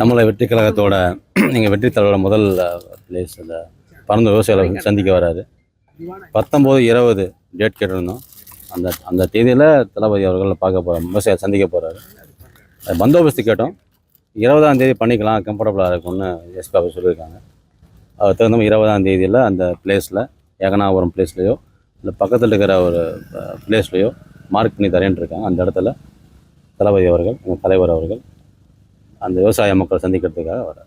நம்மளை வெற்றி கழகத்தோட எங்கள் வெற்றி தலைவரோட முதல் பிளேஸ் அந்த பறந்து விவசாயிகளை சந்திக்க வராரு. பத்தொம்போது இருபது டேட் கேட்டிருந்தோம். அந்த அந்த தேதியில் தளபதி அவர்கள் பார்க்க போகிறோம் விவசாயி சந்திக்க போகிறாரு பந்தோபஸ்து கேட்டோம். இருபதாம் தேதி பண்ணிக்கலாம் கம்ஃபர்டபுளாக இருக்கும்னு எஸ்பி அவர் சொல்லியிருக்காங்க. அது தகுந்த இருபதாம் தேதியில் அந்த பிளேஸில் ஏகனாபுரம் பிளேஸ்லையோ இல்லை பக்கத்தில் இருக்கிற ஒரு பிளேஸ்லையோ மார்க் பண்ணி தரேன் இருக்காங்க. அந்த இடத்துல தளபதி அவர்கள் எங்கள் தலைவர் அவர்கள் அந்த விவசாய மக்கள் சந்திக்கிறதுக்காக வர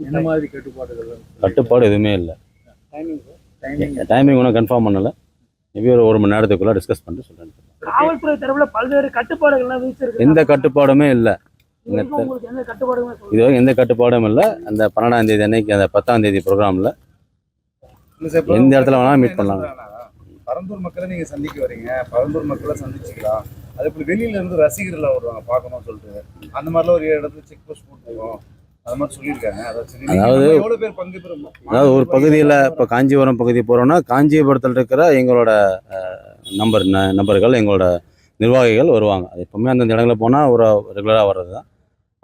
என்ன மாதிரி கட்டுப்பாடுகள் கட்டுப்பாடு எதுவுமே இல்லை. டைமிங் ஒன்றும் கன்ஃபார்ம் பண்ணலை. மேபி ஒரு ஒரு மணி நேரத்துக்குள்ளே டிஸ்கஸ் பண்ணிட்டு சொல்கிறேன் காவல்துறை தரப்புல பல்வேறு கட்டுப்பாடுகள்லாம் விதிச்சிருக்கு எந்த கட்டுப்பாடுமே இல்லை. இது வரைக்கும் உங்களுக்கு எந்த கட்டுப்பாடுமே இல்லை. அந்த பன்னெண்டாம் தேதி அன்னைக்கு அந்த பத்தாம் தேதி ப்ரோக்ராமில் எந்த இடத்துல வேணாலும் meet பண்ணலாம். பரந்தூர் மக்களை நீங்க சந்திக்க வரீங்க. பரந்தூர் மக்களை சந்திச்சுக்கலாம். அது இப்படி வெளியில இருந்து ரசிகர்கள் வருவாங்க பார்க்கணும்னு சொல்லிட்டு. அந்த மாதிரிலாம் ஒரு இடத்துல செக் போஸ்ட் சொல்லியிருக்காங்க. அதாவது அதாவது- ஒரு பகுதியில் இப்போ காஞ்சிபுரம் பகுதி போகிறோன்னா காஞ்சிபுரத்தில் இருக்கிற எங்களோட நம்பர் நபர்கள் எங்களோட நிர்வாகிகள் வருவாங்க. அது எப்பவுமே அந்தந்த இடங்களில் போனால் ஒரு ரெகுலராக வர்றது தான்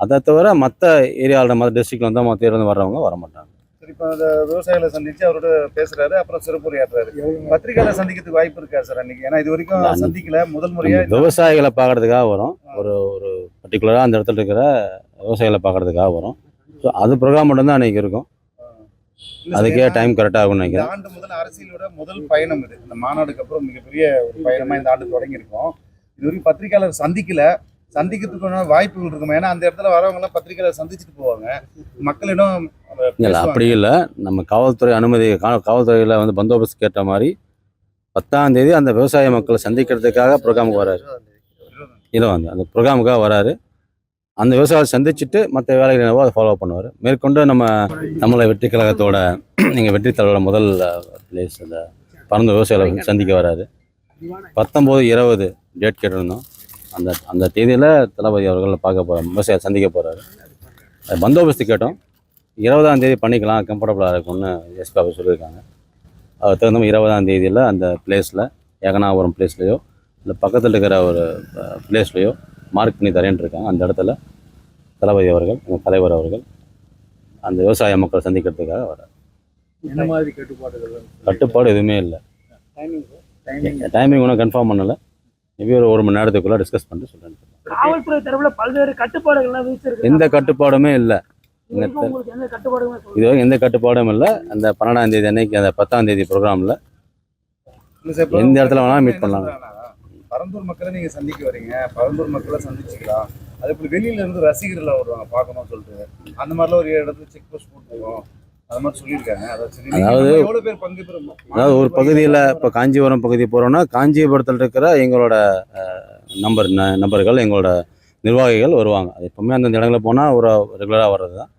அதை தவிர மற்ற ஏரியாவில் மற்ற டிஸ்ட்ரிக்ட்ல வந்து மற்ற இருந்து வர்றவங்க வர மாட்டாங்க. சரி இப்போ அந்த விவசாயிகளை சந்திச்சு அவரோட பேசுறாரு அப்புறம் சிறப்புரையாற்றுறாரு பத்திரிகையாளர் சந்திக்கிறதுக்கு வாய்ப்பு இருக்கா சார் அன்னைக்கு? ஏன்னா இது வரைக்கும் சந்திக்கல முதல் முறையா நம்ம விவசாயிகளை பார்க்கறதுக்காக வரும். ஒரு ஒரு பர்டிகுலராக அந்த இடத்துல இருக்கிற விவசாயிகளை பார்க்கறதுக்காக வரும். ஸோ அது ப்ரோக்ராம் மட்டும்தான் அன்றைக்கி இருக்கும். அதுக்கே டைம் கரெக்டாக ஆகும்னு இந்த நினைக்கிறேன். ஆண்டு முதல் அரசியலோட முதல் பயணம் இது. இந்த மாநாடுக்கு அப்புறம் மிகப்பெரிய ஒரு பயணமா இந்த ஆண்டு தொடங்கியிருக்கோம். இது வரைக்கும் பத்திரிகையாளர் சந்திக்கல. சந்திக்கிறதுக்கான வாய்ப்புகள் இருக்கும்? ஏன்னா அந்த இடத்துல வரவங்க எல்லாம் பத்திரிகையாளர் சந்திச்சுட்டு போவாங்க. மக்களிடம் இல்லை. அப்படி இல்லை. நம்ம காவல்துறை அனுமதி காவல்துறையில் வந்து பந்தோபஸ்து கேட்ட மாதிரி பத்தாம் தேதி அந்த விவசாய மக்களை சந்திக்கிறதுக்காக ப்ரோக்ராமுக்கு வராரு. வந்து அந்த ப்ரோக்ராமுக்காக வராரு. அந்த விவசாயியை சந்திச்சுட்டு மற்ற வேலைகள் என்னவோ அதை ஃபாலோ பண்ணுவார். மேற்கொண்டு நம்ம நம்மளை வெற்றி கழகத்தோட எங்கள் வெற்றி தலைவரோட முதல் பிளேஸ் இந்த பறந்து விவசாயிகளை சந்திக்க வராரு. பத்தொம்போது இருபது டேட் கேட்டிருந்தோம். அந்த அந்த தேதியில் தளபதி அவர்கள் பார்க்க போகிறோம் விவசாயியை சந்திக்க போகிறாரு பந்தோபஸ்து கேட்டோம். இருபதாம் தேதி பண்ணிக்கலாம் கம்ஃபர்டபுளாக இருக்கும்னு எஸ்பி ஆஃபீஸ் சொல்லியிருக்காங்க. அது தகுந்த மாதிரி இருபதாம் தேதியில் அந்த பிளேஸில் ஏகனாபுரம் பிளேஸ்லையோ இல்லை பக்கத்தில் இருக்கிற ஒரு பிளேஸ்லையோ மார்க் பண்ணி தரேன் இருக்காங்க. அந்த இடத்துல தளபதி அவர்கள் எங்கள் தலைவர் அவர்கள் அந்த விவசாய மக்கள் சந்திக்கிறதுக்காக வர என்ன மாதிரி கட்டுப்பாடுகள் கட்டுப்பாடு எதுவுமே இல்லை. டைமிங் ஒன்றும் கன்ஃபார்ம் பண்ணலை. மேபி ஒரு ஒரு மணி நேரத்துக்குள்ளே டிஸ்கஸ் பண்ணிட்டு சொல்கிறேன் காவல்துறை தரப்புல பல்வேறு கட்டுப்பாடுகள்லாம் எந்த கட்டுப்பாடுமே இல்லை. இது வரைக்கும் உங்களுக்கு எந்த கட்டுப்பாடுமே இல்லை. அந்த பன்னெண்டாம் தேதி அன்னைக்கு அந்த பத்தாம் தேதி ப்ரோக்ராமில் எந்த இடத்துல வேணாலும் என்ன பண்ணலாம். பரந்தூர் மக்களை நீங்க சந்திக்க வரீங்க. பரந்தூர் மக்களை சந்திச்சுக்கலாம். அது இப்படி வெளியில இருந்து ரசிகர்கள் வருவாங்க பார்க்கணும்னு சொல்லிட்டு. அந்த மாதிரிலாம் ஒரு இடத்துல செக் போஸ்ட் போட்டுருக்கோம். அது மாதிரி சொல்லியிருக்காங்க. அதாவது அதாவது- நம்ம எவ்வளவு பேர் பங்கு பெறும் அதாவது ஒரு பகுதியில் இப்போ காஞ்சிபுரம் பகுதி போகிறோன்னா காஞ்சிபுரத்தில் இருக்கிற எங்களோட நம்பர் நபர்கள் எங்களோட நிர்வாகிகள் வருவாங்க. அது எப்பவுமே அந்தந்த இடங்களில் போனால் ஒரு ரெகுலராக வர்றது தான்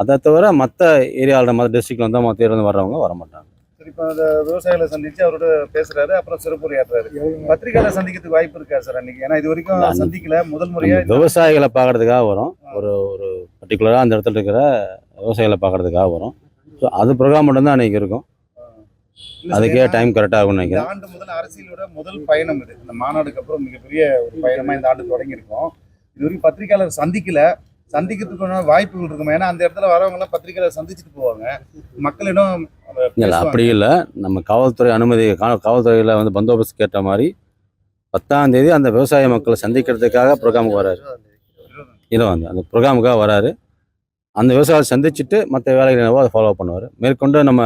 அதை தவிர மற்ற ஏரியாவில் மற்ற டிஸ்ட்ரிக்ட்ல வந்து மற்ற இருந்து வர்றவங்க வர மாட்டாங்க. சரி இப்போ அந்த விவசாயிகளை சந்திச்சு அவரோட பேசுறாரு அப்புறம் சிறப்புரையாற்றுறாரு பத்திரிகையாளர் சந்திக்கிறதுக்கு வாய்ப்பு இருக்கா சார் அன்னைக்கு? ஏன்னா இது வரைக்கும் சந்திக்கல முதல் முறையா நம்ம விவசாயிகளை பார்க்கறதுக்காக வரும். ஒரு ஒரு பர்டிகுலராக அந்த இடத்துல இருக்கிற விவசாயிகளை பார்க்கறதுக்காக வரும். ஸோ அது ப்ரோக்ராம் மட்டும்தான் அன்றைக்கி இருக்கும். அதுக்கே டைம் கரெக்டாக ஆகும்னு இந்த நினைக்கிறேன். ஆண்டு முதல் அரசியலோட முதல் பயணம் இது. இந்த மாநாடுக்கு அப்புறம் மிகப்பெரிய ஒரு பயணமா இந்த ஆண்டு தொடங்கியிருக்கோம். இது வரைக்கும் பத்திரிகையாளர் சந்திக்கல. சந்திக்கிறதுக்கான வாய்ப்புகள் இருக்கும்? ஏன்னா அந்த இடத்துல வரவங்க எல்லாம் பத்திரிகையாளர் சந்திச்சுட்டு போவாங்க. மக்களிடம் இல்லை. அப்படி இல்லை. நம்ம காவல்துறை அனுமதி காவல்துறையில் வந்து பந்தோபஸ்து கேட்ட மாதிரி பத்தாம் தேதி அந்த விவசாய மக்களை சந்திக்கிறதுக்காக ப்ரோக்ராமுக்கு வராரு. வந்து அந்த ப்ரோக்ராமுக்காக வராரு. அந்த விவசாயியை சந்திச்சுட்டு மற்ற வேலைகள் என்னவோ அதை ஃபாலோ பண்ணுவார். மேற்கொண்டு நம்ம